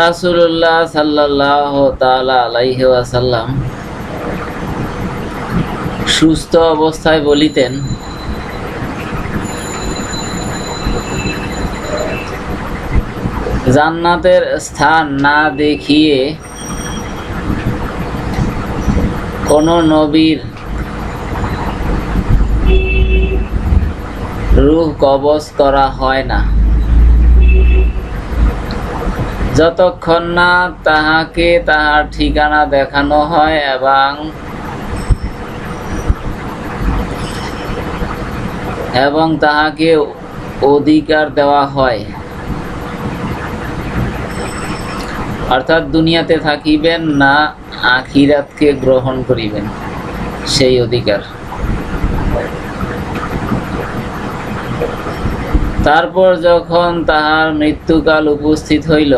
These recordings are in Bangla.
রাসুল্লাহ সুস্থ অবস্থায় বলিতেন, জান্নাতের স্থান না দেখিয়ে কোন নবীর রূহ কবজ করা হয় না। যতক্ষণ না তাহাকে তাহার ঠিকানা দেখানো হয় এবং এবং তাহাকে অধিকার দেওয়া হয়। অর্থাৎ দুনিয়াতে থাকিবেন না, আখিরাতকে গ্রহণ করিবেন। সেই অধিকার। তারপর যখন তাহার মৃত্যুকাল উপস্থিত হইল,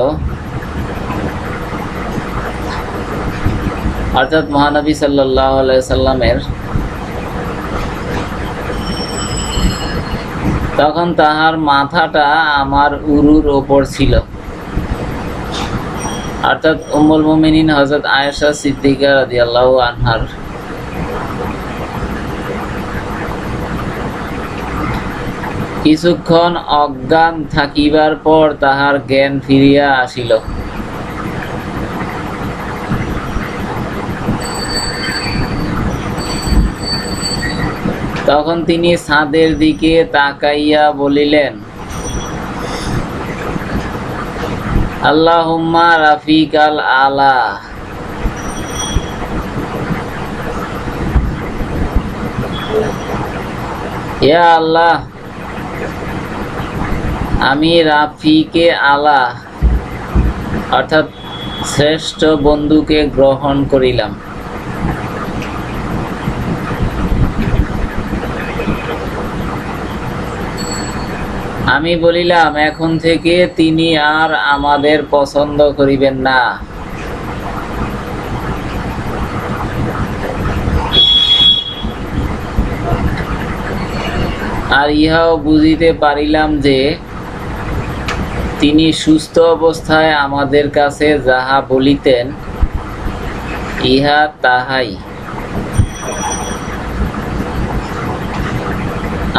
অর্থাৎ মহানবী সাল্লাহ সাল্লামের, তখন তাহার মাথাটা আমার উরুর ওপর ছিল। অর্থাৎ উম্মুল মুমিনিন হজরত আয়েশা সিদ্দিকা রাদিয়াল্লাহু আনহার কিছুক্ষণ অজ্ঞান থাকিবার পর তাহার জ্ঞান ফিরিয়া আসিল। তখন তিনি ছাদের দিকে তাকাইয়া বলিলেন, আল্লাহুম্মা রাফিক আল আলা। ইয়া আল্লাহ আমি রাফিকে আলা অর্থাৎ শ্রেষ্ঠ বন্ধুকে গ্রহণ করিলাম। আমি বলিলাম, এখন থেকে তিনি আর আমাদের পছন্দ করিবেন না। আর ইহাও বুঝিতে পারিলাম যে তিনি সুস্থ অবস্থায় আমাদের কাছে যাহা বলিতেন, ইহা তাহাই।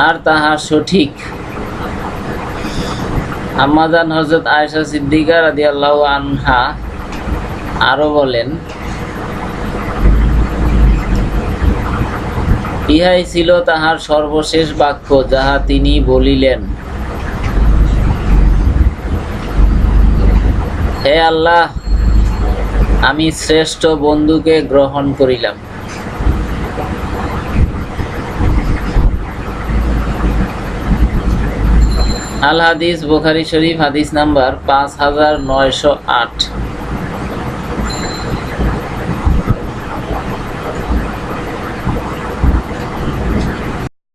আর তাহা সঠিক। আম্মাজান হজরত আয়েশা সিদ্দিকা রাদি আল্লাহ আনহা আরও বলেন, ইহাই ছিল তাহার সর্বশেষ বাক্য যাহা তিনি বলিলেন। হে আল্লাহ, আমি শ্রেষ্ঠ বন্ধুকে গ্রহণ করিলাম। আল হাদিস বোখারি শরীফ হাদিস নাম্বার পাঁচ হাজার নয়শো আট।